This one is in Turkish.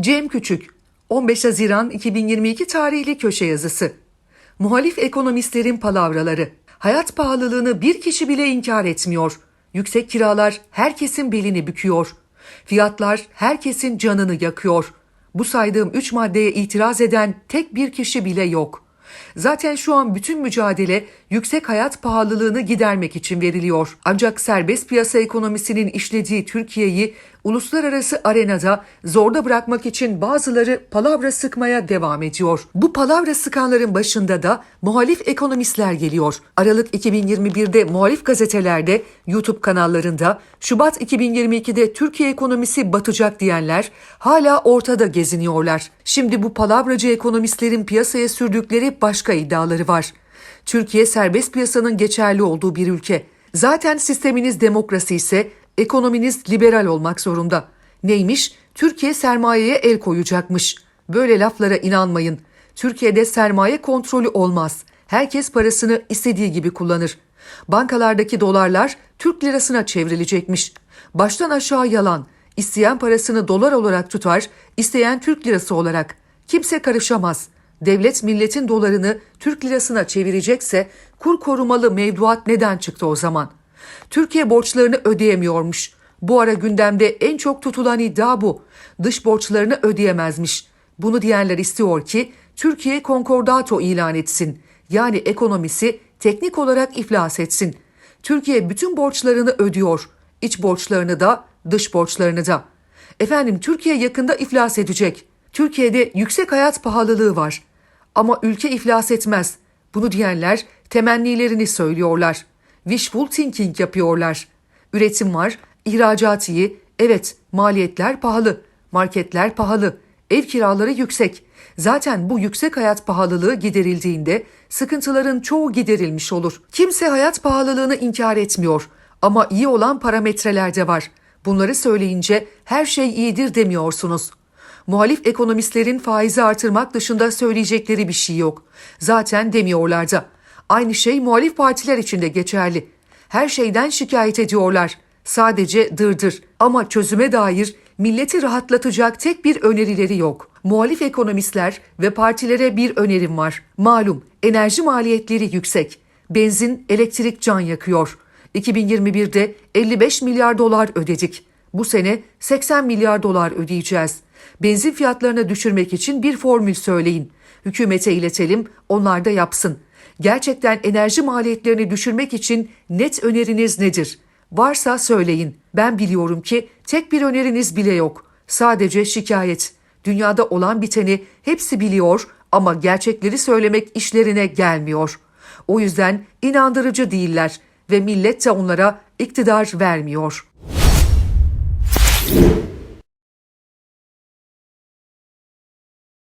Cem Küçük, 15 Haziran 2022 tarihli köşe yazısı. Muhalif ekonomistlerin palavraları. Hayat pahalılığını bir kişi bile inkar etmiyor. Yüksek kiralar herkesin belini büküyor. Fiyatlar herkesin canını yakıyor. Bu saydığım üç maddeye itiraz eden tek bir kişi bile yok. Zaten şu an bütün mücadele yüksek hayat pahalılığını gidermek için veriliyor. Ancak serbest piyasa ekonomisinin işlediği Türkiye'yi uluslararası arenada zorda bırakmak için bazıları palavra sıkmaya devam ediyor. Bu palavra sıkanların başında da muhalif ekonomistler geliyor. Aralık 2021'de muhalif gazetelerde, YouTube kanallarında, Şubat 2022'de Türkiye ekonomisi batacak diyenler hala ortada geziniyorlar. Şimdi bu palavracı ekonomistlerin piyasaya sürdükleri başka iddiaları var. Türkiye serbest piyasanın geçerli olduğu bir ülke. Zaten sisteminiz demokrasi ise ekonominiz liberal olmak zorunda. Neymiş? Türkiye sermayeye el koyacakmış. Böyle laflara inanmayın. Türkiye'de sermaye kontrolü olmaz. Herkes parasını istediği gibi kullanır. Bankalardaki dolarlar Türk lirasına çevrilecekmiş. Baştan aşağı yalan. İsteyen parasını dolar olarak tutar, isteyen Türk lirası olarak. Kimse karışamaz. Devlet milletin dolarını Türk lirasına çevirecekse kur korumalı mevduat neden çıktı o zaman? Türkiye borçlarını ödeyemiyormuş. Bu ara gündemde en çok tutulan iddia bu. Dış borçlarını ödeyemezmiş. Bunu diyenler istiyor ki Türkiye konkordato ilan etsin. Yani ekonomisi teknik olarak iflas etsin. Türkiye bütün borçlarını ödüyor. İç borçlarını da, dış borçlarını da. Efendim Türkiye yakında iflas edecek. Türkiye'de yüksek hayat pahalılığı var. Ama ülke iflas etmez. Bunu diyenler temennilerini söylüyorlar. Wishful thinking yapıyorlar. Üretim var, ihracat iyi, evet maliyetler pahalı, marketler pahalı, ev kiraları yüksek. Zaten bu yüksek hayat pahalılığı giderildiğinde sıkıntıların çoğu giderilmiş olur. Kimse hayat pahalılığını inkar etmiyor ama iyi olan parametreler de var. Bunları söyleyince her şey iyidir demiyorsunuz. Muhalif ekonomistlerin faizi artırmak dışında söyleyecekleri bir şey yok. Zaten demiyorlar da. Aynı şey muhalif partiler için de geçerli. Her şeyden şikayet ediyorlar. Sadece dırdır. Ama çözüme dair milleti rahatlatacak tek bir önerileri yok. Muhalif ekonomistler ve partilere bir önerim var. Malum enerji maliyetleri yüksek. Benzin, elektrik can yakıyor. 2021'de 55 milyar dolar ödedik. Bu sene 80 milyar dolar ödeyeceğiz. Benzin fiyatlarını düşürmek için bir formül söyleyin. Hükümete iletelim, onlar da yapsın. Gerçekten enerji maliyetlerini düşürmek için net öneriniz nedir? Varsa söyleyin. Ben biliyorum ki tek bir öneriniz bile yok. Sadece şikayet. Dünyada olan biteni hepsi biliyor ama gerçekleri söylemek işlerine gelmiyor. O yüzden inandırıcı değiller ve millet de onlara iktidar vermiyor.